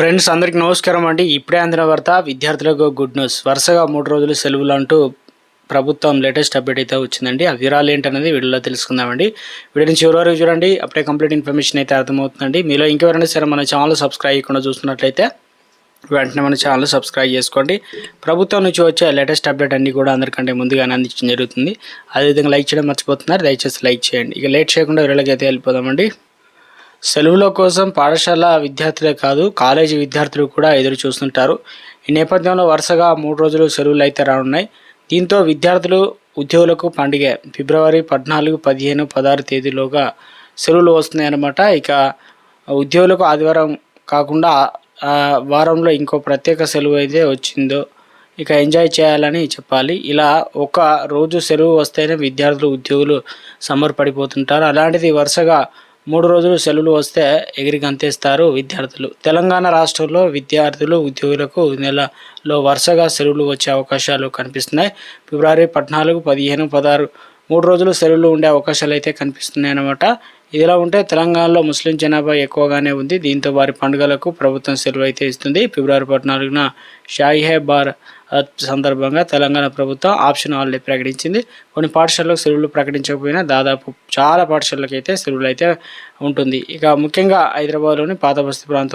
Friends అందరికీ నమస్కారం అండి. ఇప్పుడే అందిన వార్త విద్యార్థులకు గుడ్ న్యూస్. వరుసగా మూడు రోజులు సెలవులు అంటూ ప్రభుత్వం లేటెస్ట్ అప్డేట్ అయితే వచ్చిందండి. ఆ వివరాలు ఏంటనేది వీడియోలో తెలుసుకుందామండి. వీడియోని చివరి వరకు చూడండి అప్పుడే కంప్లీట్ ఇన్ఫర్మేషన్ అయితే అర్థమవుతుందండి. మీలో ఇంకెవరైనా సరే మన ఛానల్ సబ్స్క్రైబ్ చేయకుండా చూస్తున్నట్లయితే వెంటనే మన ఛానల్ సబ్స్క్రైబ్ చేసుకోండి. ప్రభుత్వం నుంచి వచ్చే లేటెస్ట్ అప్డేట్ అన్నీ కూడా అందరికంటే ముందుగానే అందించడం జరుగుతుంది. అదేవిధంగా లైక్ చేయడం మర్చిపోతున్నారు. దయచేసి లైక్ చేయండి. ఇక లేట్ చేయకుండా వీళ్ళకి అయితే వెళ్ళిపోదామండి. సెలవుల కోసం పాఠశాల విద్యార్థులే కాదు కాలేజీ విద్యార్థులు కూడా ఎదురు చూస్తుంటారు. ఈ నేపథ్యంలో వరుసగా మూడు రోజులు సెలవులు అయితే రానున్నాయి. దీంతో విద్యార్థులు ఉద్యోగులకు పండుగ ఫిబ్రవరి పద్నాలుగు పదిహేను పదహారు తేదీలోగా సెలవులు వస్తున్నాయన్నమాట. ఇక ఉద్యోగులకు ఆదివారం కాకుండా ఆ వారంలో ఇంకో ప్రత్యేక సెలవు అయితే వచ్చిందో ఇక ఎంజాయ్ చేయాలని చెప్పాలి. ఇలా ఒక రోజు సెలవు వస్తేనే విద్యార్థులు ఉద్యోగులు సమ్మర్ పడిపోతుంటారు అలాంటిది వరుసగా మూడు రోజులు సెలవులు వస్తే ఎగిరి గంతేస్తారు విద్యార్థులు. తెలంగాణ రాష్ట్రంలో విద్యార్థులు ఉద్యోగులకు నెలలో వరుసగా సెలవులు వచ్చే అవకాశాలు కనిపిస్తున్నాయి. ఫిబ్రవరి పద్నాలుగు పదిహేను పదహారు మూడు రోజులు సెలవులు ఉండే అవకాశాలు అయితే కనిపిస్తున్నాయి అన్నమాట. ఇదిలా ఉంటే తెలంగాణలో ముస్లిం జనాభా ఎక్కువగానే ఉంది. దీంతో వారి పండుగలకు ప్రభుత్వం సెలవు అయితే ఇస్తుంది. ఫిబ్రవరి పద్నాలుగున షాయిహే బార్ సందర్భంగా తెలంగాణ ప్రభుత్వం ఆప్షన్ హాలిడే ప్రకటించింది. కొన్ని పాఠశాలకు సెలవులు ప్రకటించకపోయినా దాదాపు చాలా పాఠశాలలకు అయితే సెలవులు అయితే ఉంటుంది. ఇక ముఖ్యంగా హైదరాబాద్లోని పాత బస్తీ ప్రాంతం